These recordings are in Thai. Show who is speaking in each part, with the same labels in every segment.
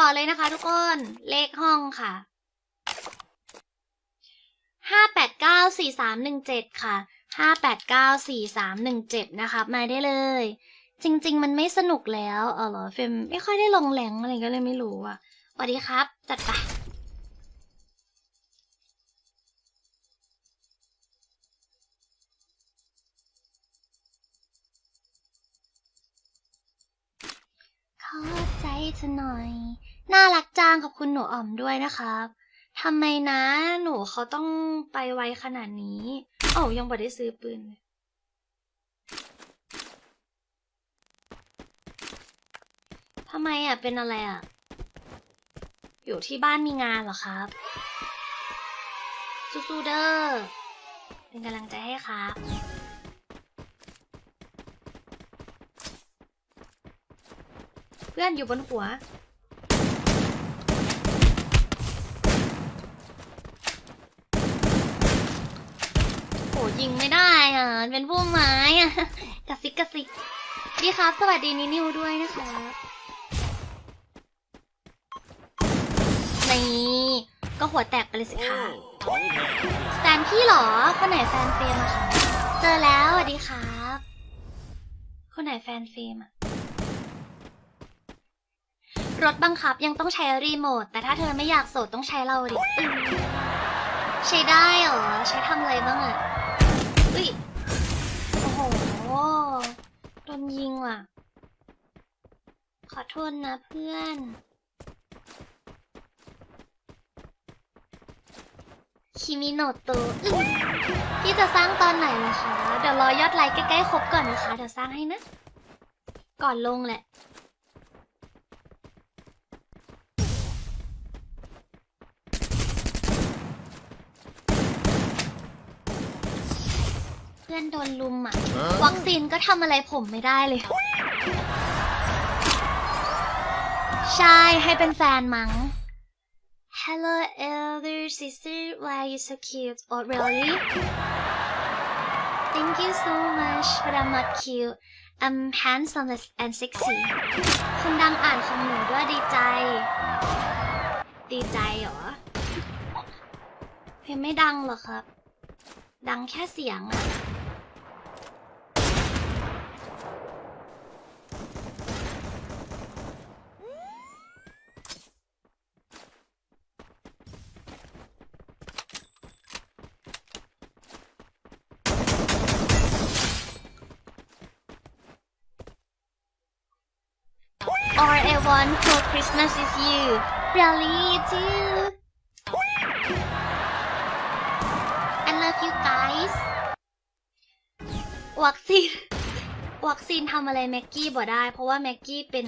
Speaker 1: ต่อเลยนะคะทุกคน เลขห้องค่ะห้าแปดเก้าสี่สามหนึ่งเจ็ดค่ะห้าแปดเก้าสี่สามหนึ่งเจ็ดนะคะมาได้เลย จริง ๆ มันไม่สนุกแล้วเออเหรอเฟมไม่ค่อยได้ลงแหลงอะไรก็เลยไม่รู้อะสวัสดีครับ จัดไปขอใจเธอหน่อย น่ารักจังขอบคุณหนูอ๋อมด้วยนะครับทำไมนะหนูเขาต้องไปไวขนาดนี้โอ้ยังบ่ได้ซื้อปืนเลยทำไมอะ เป็นอะไรอะ อยู่ที่บ้านมีงานเหรอครับสู้ๆเด้อเป็นกำลังใจให้ครับเพื่อนอยู่บนหัว ยิงไม่ได้อะเป็นพวกไม้อะกระซิกกระซิกดีครับ สวัสดีนินิวด้วยนะคะนี่ก็หัวแตกไปเลยสิคะแฟนพี่เหรอ คนไหนแฟนเฟรมอะคะเจอแล้วสวัสดีครับ คนไหนแฟนเฟรมอะรถบังคับยังต้องใช้รีโมท แต่ถ้าเธอไม่อยากโสดต้องใช้เราดิ ใช้ได้เหรอ ใช้ทำอะไรบ้างอะ อุ้ย โอ้โห โดนยิงว่ะ ขอโทษนะเพื่อน คิมิโนโตะอืมพี่จะสร้างตอนไหนล่ะคะ เดี๋ยวรอยอดไลค์ใกล้ๆครบก่อนนะคะ เดี๋ยวสร้างให้นะ ก่อนลงแหละ พื่อนโดนลุมอะ วัคซีนก็ทำอะไรผมไม่ได้เลย ใช่ ให้เป็นแฟนมั้ง Hello elder sister why are you so cute oh really Thank you so much but I'm not cute I'm handsome and sexy คุณดังอ่านของหนูด้วยดีใจ ดีใจเหรอเพลงไม่ดังหรอครับ ดังแค่เสียงอะ All I want for Christmas is you. Really, too. I love you guys. วัคซีนวัคซีนทำอะไรแม็กกี้บ่ได้ เพราะว่าแม็กกี้เป็น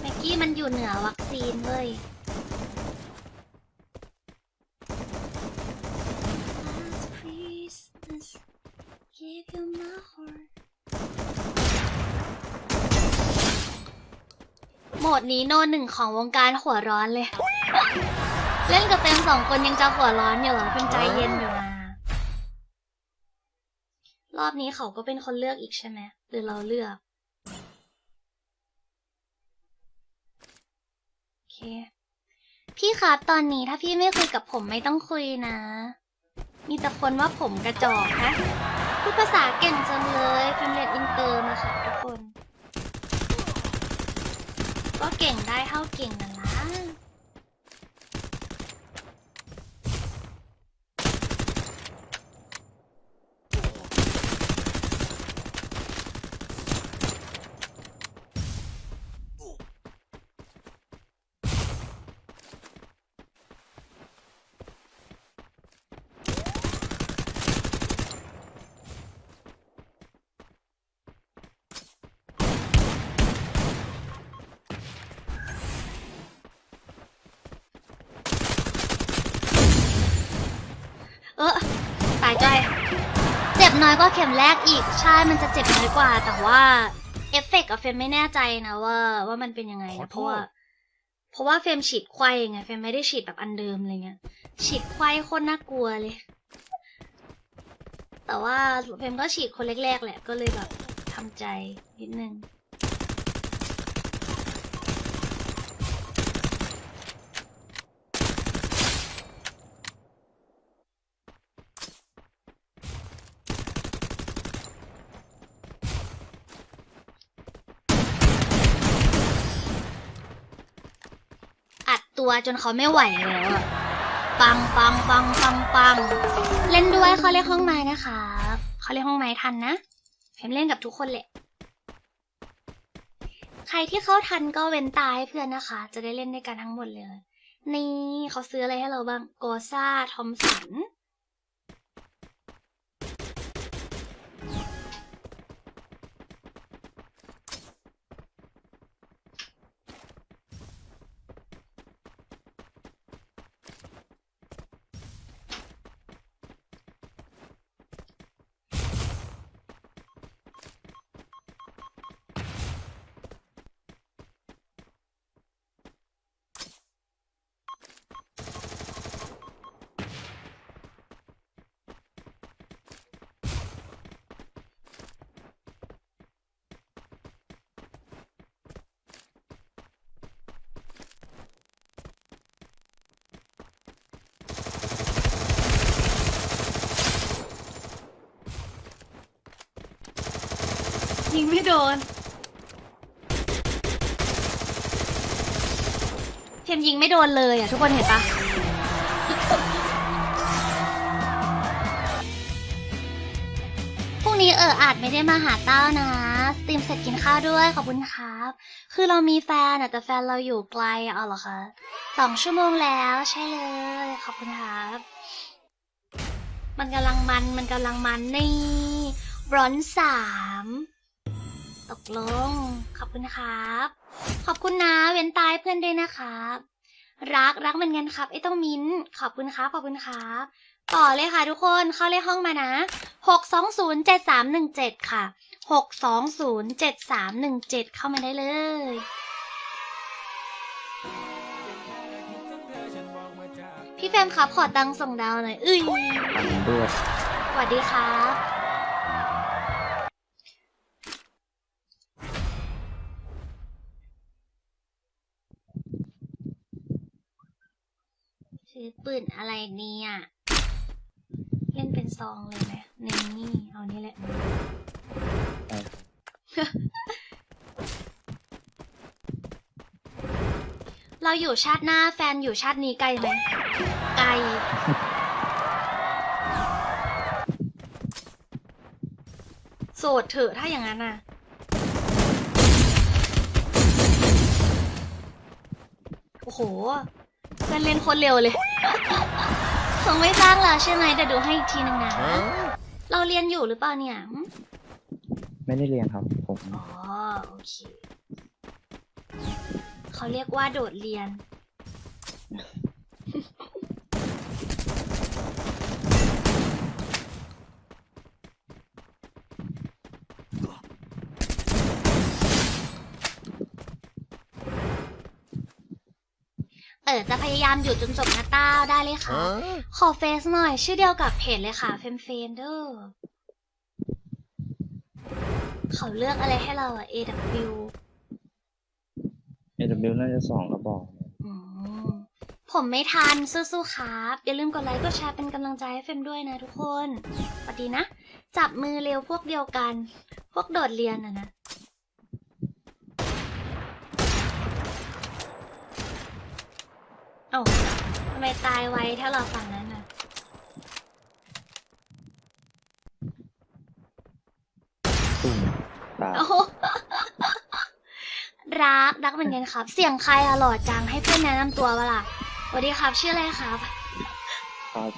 Speaker 1: แม็กกี้มันอยู่เหนือวัคซีนเว้ย Last Christmas, gave you my heart. โหมดนี้โนหนึ่งของวงการหัวร้อนเลย เล่นกับเฟรมสองคนยังจะหัวร้อนอยู่เหรอเป็นใจเย็นอยู่นะรอบนี้เขาก็เป็นคนเลือกอีกใช่ไหมหรือเราเลือกโอเค พี่ครับตอนนี้ถ้าพี่ไม่คุยกับผมไม่ต้องคุยนะ มีแต่คนว่าผมกระจอกนะพูดภาษาเก่งจังเลยเฟรมเรียนอินเตอร์มาค่ะทุกคน ก็เก่งได้เท่าเก่งนั่นละายใจอยเจ็บน้อยกว่าเข็มแรกอีก ใช่ มันจะเจ็บน้อยกว่า แต่ว่าเอฟเฟกต์อะเฟรมไม่แน่ใจนะว่า ว่ามันเป็นยังไง
Speaker 2: ขอ
Speaker 1: นะ
Speaker 2: โทษ
Speaker 1: เพราะว่าเพราะว่าเฟรมฉีดไข้ไงเฟรมไม่ได้ฉีดแบบอันเดิมอะไรเงี้ยฉีดไข้โคตรน่ากลัวเลย แต่ว่าเฟรมก็ฉีดคนแรกๆแหละก็เลยแบบทำใจนิดนึง ตัวจนเขาไม่ไหวแล้วอะปังปังปังปังปังเล่นด้วยเขาเรียกห้องไม้นะคะเขาเรียกห้องไม้ทันนะเพมเล่นกับทุกคนแหละ ใครที่เข้าทันก็เว้นตายให้เพื่อนนะคะ จะได้เล่นด้วยกันทั้งหมดเลย นี่เขาซื้ออะไรให้เราบ้างโกซ่าทอมสัน ยิงไม่โดน เทียมยิงไม่โดนเลยอะทุกคนเห็นปะพรุ่งนี้เอออาจไม่ได้มาหาเต้านะสตรีมเสร็จกินข้าวด้วยขอบคุณครับ คือเรามีแฟนอะแต่แฟนเราอยู่ไกลอะเอาเหรอคะสองชั่วโมงแล้วใช่เลย ขอบคุณครับ มันกำลังมันมันกำลังมันนี่บรอนสาม ตกลง ขอบคุณครับ ขอบคุณนะ เว้นตายเพื่อนด้วยนะครับ รักรักเหมือนกันครับ ไอ้ต้องมิ้นท์ขอบคุณครับ ขอบคุณครับ ต่อเลยค่ะทุกคน เข้าเลขห้องมานะหกสองศูนย์เจ็ดสามหนึ่งเจ็ดค่ะหกสองศูนย์เจ็ดสามหนึ่งเจ็ดเข้ามาได้เลยพี่แฟมครับขอตังค์ส่งดาวหน่อยเอ้ย
Speaker 2: อันด้วย
Speaker 1: สวัสดีครับ ปืนอะไรเนี่ยเล่นเป็นซองเลยไหมนี่เอานี่แหละ
Speaker 2: ใช่
Speaker 1: เราอยู่ชาติหน้าแฟนอยู่ชาตินี้ไกลไหมไกลโสดเถอะถ้าอย่างนั้นน่ะโอ้โหเพื่อนเล่นโคนเร็วเลยค งไม่จ้างแล้วใช่ไหมเดี๋ยวดูให้อีกทีหนึ่งนะ เราเรียนอยู่หรือเปล่าเนี่ยหึ
Speaker 2: ไม่ได้เรียนครับ ผม
Speaker 1: อ๋อโอเคเขาเรียกว่าโดดเรียน เออจะพยายามอยู่จนจบนะต้าได้เลยค่ะ ขอเฟซหน่อย ชื่อเดียวกับเพจเลยค่ะเฟมเฟนเดอร์เขาเลือกอะไรให้เราอะ AW
Speaker 2: เอวน่าจะสองกระบอก
Speaker 1: อืมผมไม่ทันสู้ๆครับ อย่าลืมกดไลค์กดแชร์เป็นกำลังใจให้เฟมด้วยนะทุกคนสวัสดีนะ จับมือเร็วพวกเดียวกัน พวกโดดเรียนอะนะ เอ้าทำไมตายไวถ้าเราฝั่งนั้นน่ะ
Speaker 2: ตุ่มตา
Speaker 1: โอ้โหรักรักเหมือนกันครับ เสียงใครอะหล่อจังให้เพื่อนแนะนำตัวเวล่ะสวัสดีครับ ชื่ออะไรครับ
Speaker 2: ครับ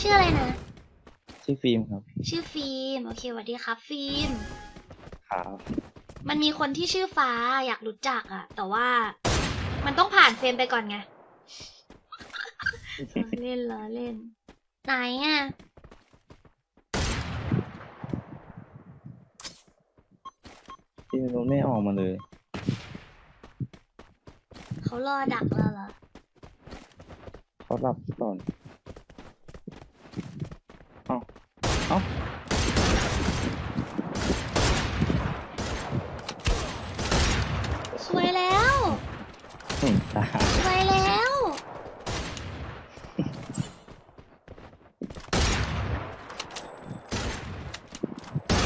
Speaker 1: ชื่ออะไรนะ
Speaker 2: ชื่อฟิล์มครับ
Speaker 1: ชื่อฟิล์มโอเคสวัสดีครับ ฟิล์ม
Speaker 2: ครับ
Speaker 1: มันมีคนที่ชื่อฟ้าอยากรู้จักอะแต่ว่า มันต้องผ่านเฟรมไปก่อนไง ล้อเล่นล้อเล่น ไหนอะ
Speaker 2: พี่มนุษย์ไม่ออกมาเลย
Speaker 1: เขารอดักเราเหรอ
Speaker 2: เขาหลับก่อน เอ้าเอ้า
Speaker 1: สวยแล้ว
Speaker 2: เห็นตา
Speaker 1: สวยแล้ว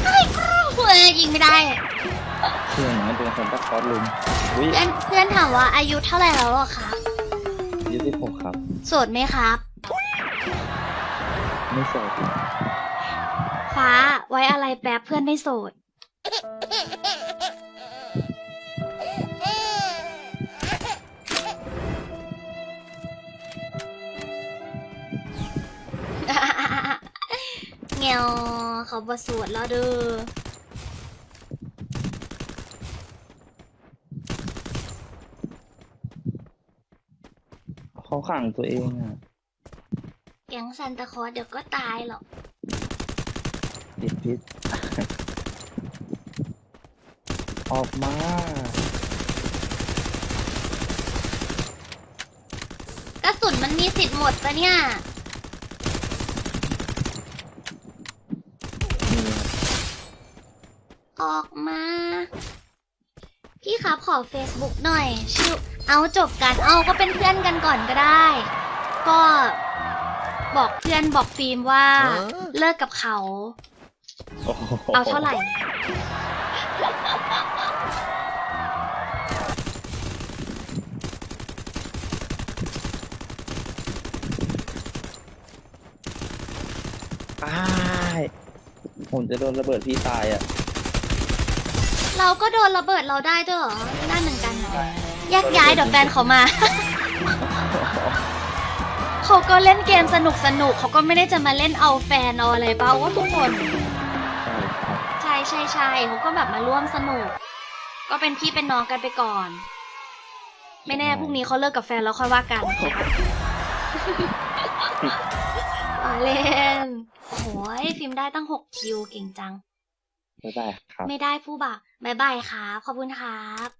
Speaker 1: เฮ้ยเฮ้ยยิ งไม่ได้
Speaker 2: เชื่อไหมเป็นคนตัดคอร์สลุมอุ้ย
Speaker 1: เพื่อนเพื่อนถามว่าอายุเท่าไหร่แล้วอะคะ
Speaker 2: ยี่สิบหกครับ
Speaker 1: โสดไหมครับ
Speaker 2: ไม่โสดครับ
Speaker 1: ฟ้าไว้อะไรแป๊บเพื่อนไม่โสด เงียวเขาบสวดแล้วเด้อ
Speaker 2: เขาขังตัวเองอะ
Speaker 1: แก๊งซันตาคลอสเดี๋ยวก็ตายหรอก
Speaker 2: ติดพิษ ออกมา
Speaker 1: กระสุนมันมีสิทธิ์หมดปะเนี่ย
Speaker 2: นี่ครับ
Speaker 1: ออกมา พี่ครับขอ Facebook หน่อย ชื่อ เอาจบกันเอาก็เป็นเพื่อนกันก่อนก็ได้ ก็บอกเพื่อนบอกฟิล์มว่าเลิกกับเขา
Speaker 2: โอ้โห
Speaker 1: เอาเท่าไหร่
Speaker 2: อ้ายผมจะโดนระเบิดพี่ตายอะ
Speaker 1: เราก็โดนระเบิดเราได้ด้วยเหรอไม่ได้เหมือนกันเหรอ แยกย้ายเดี๋ยวแฟนเขามา เขาก็เล่นเกมสนุกสนุกๆเขาก็ไม่ได้จะมาเล่นเอาแฟนเอาอะไรเปล่าว่าทุกคน
Speaker 2: ใช่ครับ
Speaker 1: ใช่ใช่ใช่เขาก็แบบมาร่วมสนุก ก็เป็นพี่เป็นน้องกันไปก่อน ไม่แน่พรุ่งนี้เขาเลิกกับแฟนแล้วค่อยว่ากันอ่าเล่นโอ้โหฟิล์มได้ตั้งหกคิวเก่งจัง
Speaker 2: ไม่ได้ครับ
Speaker 1: ไม่ได้ผู้บ่าวบายบายครับ ขอบคุณครับ